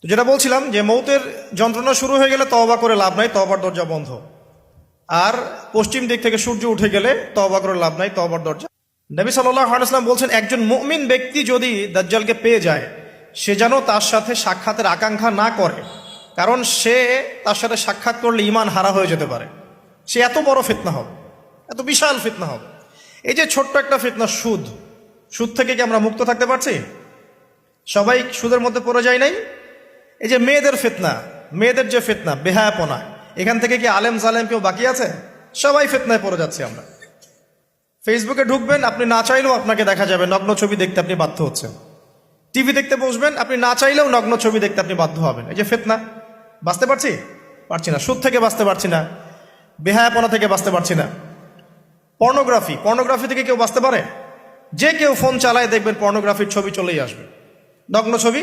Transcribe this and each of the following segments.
তো যেটা বলছিলাম যে মৌতের যন্ত্রণা শুরু হয়ে গেলে তওবা করে লাভ নাই, তওবার দরজা বন্ধ। আর পশ্চিম দিক থেকে সূর্য উঠে গেলে তওবা করে লাভ নাই তবার দরজা। নবী সাল্লাম বলছেন, একজন মুমিন ব্যক্তি যদি দাজ্জালকে পেয়ে যায়, সে যেন তার সাথে সাক্ষাতের আকাঙ্ক্ষা না করে, কারণ সে তার সাথে সাক্ষাৎ করলে ইমান হারা হয়ে যেতে পারে। সে এত বড় ফিতনা হবে, এত বিশাল ফিতনা হবে। এই যে ছোট্ট একটা ফিতনা, সুদ। সুদ থেকে কি আমরা মুক্ত থাকতে পারছি? সবাই সুদের মধ্যে পড়ে যায় নাই? এই যে মেয়েদের ফেতনা, মেয়েদের যে ফেতনা, বেহায়াপনা, এখান থেকে কি আলেম জালেম কেউ বাকি আছে? সবাই ফেতনায় পড়ে যাচ্ছে আমরা। ফেসবুকে ঢুকবেন, আপনি না চাইলেও আপনাকে দেখা যাবে, নগ্ন ছবি দেখতে আপনি বাধ্য হচ্ছেন। টিভি দেখতে বসবেন, আপনি না চাইলেও নগ্ন ছবি দেখতে আপনি বাধ্য হবেন। এই যে ফেতনা, বাঁচতে পারছি? পারছি না। সুদ থেকে বাঁচতে পারছি না, বেহায়াপনা থেকে বাঁচতে পারছি না। পর্নোগ্রাফি পর্নোগ্রাফি থেকে কেউ বাঁচতে পারে? যে কেউ ফোন চালায় দেখবেন পর্নোগ্রাফির ছবি চলেই আসবে। নগ্ন ছবি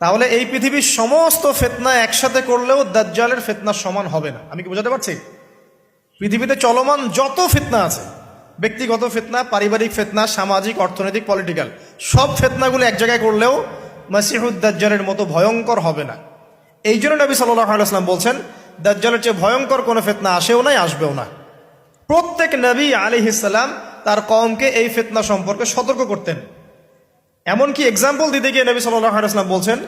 তাহলে এই পৃথিবীর সমস্ত ফেতনা একসাথে করলেও দাজ্জালের ফেতনার সমান হবে না। আমি কি বোঝাতে পারছি? পৃথিবীতে চলমান যত ফেতনা আছে, ব্যক্তিগত ফেতনা, পারিবারিক ফিতনা, সামাজিক, অর্থনৈতিক পলিটিক্যাল সব ফিতনাগুলো এক জায়গায় করলেও মাসিহুদ দাজ্জালের মতো ভয়ঙ্কর হবে না। এই জন্য নবী সাল্লাহ বলছেন, দাজ্জালের চেয়ে ভয়ঙ্কর কোনো ফিতনা আসেও নাই আসবেও না। প্রত্যেক নবী আলিহিসাল্লাম তার কমকে এই ফিতনা সম্পর্কে সতর্ক করতেন। এমনকি এক্সাম্পল দিতে গিয়ে নবী সাল্লাম বলছেন,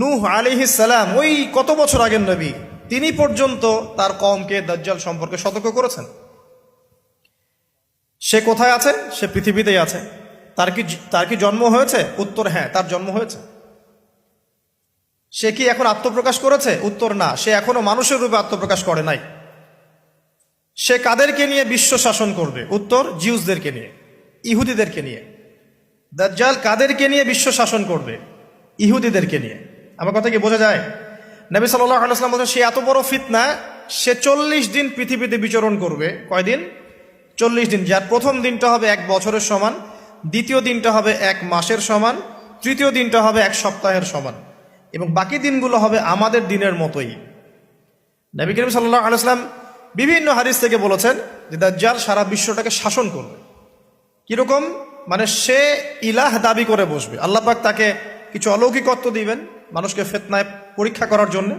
নূহ আলিহিসাল্লাম ওই কত বছর আগের নবী, তিনি পর্যন্ত তার কমকে দাজ্জাল সম্পর্কে সতর্ক করেছেন। সে কোথায় আছে? সে পৃথিবীতেই আছে। তার কি তার কি জন্ম হয়েছে? উত্তর হ্যাঁ তার জন্ম হয়েছে। সে কি এখন আত্মপ্রকাশ করেছে? উত্তর, না। সে এখনও মানুষের রূপে আত্মপ্রকাশ করে নাই। সে কাদেরকে নিয়ে বিশ্ব শাসন করবে? উত্তর, জিউসদেরকে নিয়ে, ইহুদিদেরকে নিয়ে। দাজ্জাল কাদেরকে নিয়ে বিশ্ব শাসন করবে? ইহুদিদেরকে নিয়ে। আমার কথা কি বোঝা যায়? নবী সাল্লাহ আলাইসলাম বলছেন, সে এত বড় ফিতনা, সে চল্লিশ দিন পৃথিবীতে বিচরণ করবে। কয়দিন? চল্লিশ দিন। যার প্রথম দিনটা হবে এক বছরের সমান, দ্বিতীয় দিনটা হবে এক মাসের সমান, তৃতীয় দিনটা হবে এক সপ্তাহের সমান। এবং বাকি দিনগুলো হবে আমাদের দিনের মতোই। নবী করিম সাল্লাহ আলাইসলাম বিভিন্ন হাদিস থেকে বলেছেন যে, দাজ্জাল সারা বিশ্বটাকে শাসন করবে। কীরকম? মানে সে ইলাহ দাবি করে বসবে। আল্লাহ পাক তাকে কিছু অলৌকিকত্ব দিবেন মানুষকে ফেতনায় পরীক্ষা করার জন্য।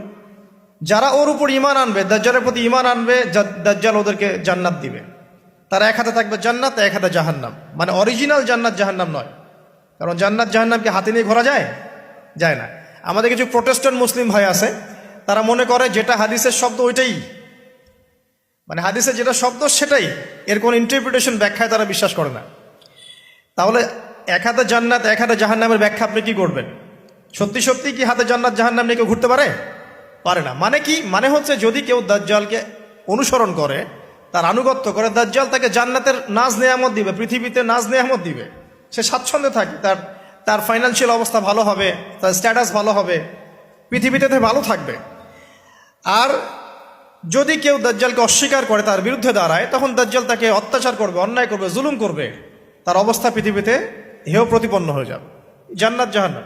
যারা ওর উপর ইমান আনবে, দাজ্জালের প্রতি ইমান আনবে দাজ্জাল ওদেরকে জান্নাত দিবে। তারা এক হাতে থাকবে জান্নাত, এক হাতে জাহান্নাম। মানে অরিজিনাল জান্নাত জাহান্নাম নয়। কারণ জান্নাত জাহান্নামকে হাতে নিয়ে ঘোরা যায়? যায় না। আমাদের কিছু প্রোটেস্ট্যান্ট মুসলিম ভাই আছে, তারা মনে করে যেটা হাদিসের শব্দ ওইটাই। মানে হাদিসের যেটা শব্দ সেটাই। এর কোনো ইন্টারপ্রিটেশন ব্যাখ্যায় তারা বিশ্বাস করে না। তাহলে এক হাতে জান্নাত, এক হাতে জাহান্নামের ব্যাখ্যা আপনি কি করবেন? সত্যি সত্যি কি হাতে জান্নাত, জাহান্নাম নিয়ে কেউ ঘুরতে পারে? পারে না। মানে কি? মানে হচ্ছে যদি কেউ দাজ্জালকে অনুসরণ করে, তার আনুগত্য করে, দাজ্জাল তাকে জান্নাতের নাজ নেয়ামত দিবে, পৃথিবীতে নাজ নেয়ামত দিবে। সে স্বাচ্ছন্দ্যে থাকে তার তার ফাইন্যান্সিয়াল অবস্থা ভালো হবে, তার স্ট্যাটাস ভালো হবে, পৃথিবীতে ভালো থাকবে। আর যদি কেউ দাজ্জালকে অস্বীকার করে, তার বিরুদ্ধে দাঁড়ায়, তখন দাজ্জাল তাকে অত্যাচার করবে, অন্যায় করবে, জুলুম করবে। তার অবস্থা পৃথিবীতে হেয় প্রতিপন্ন হয়ে যাবে। জান্নাত জাহান্নাম।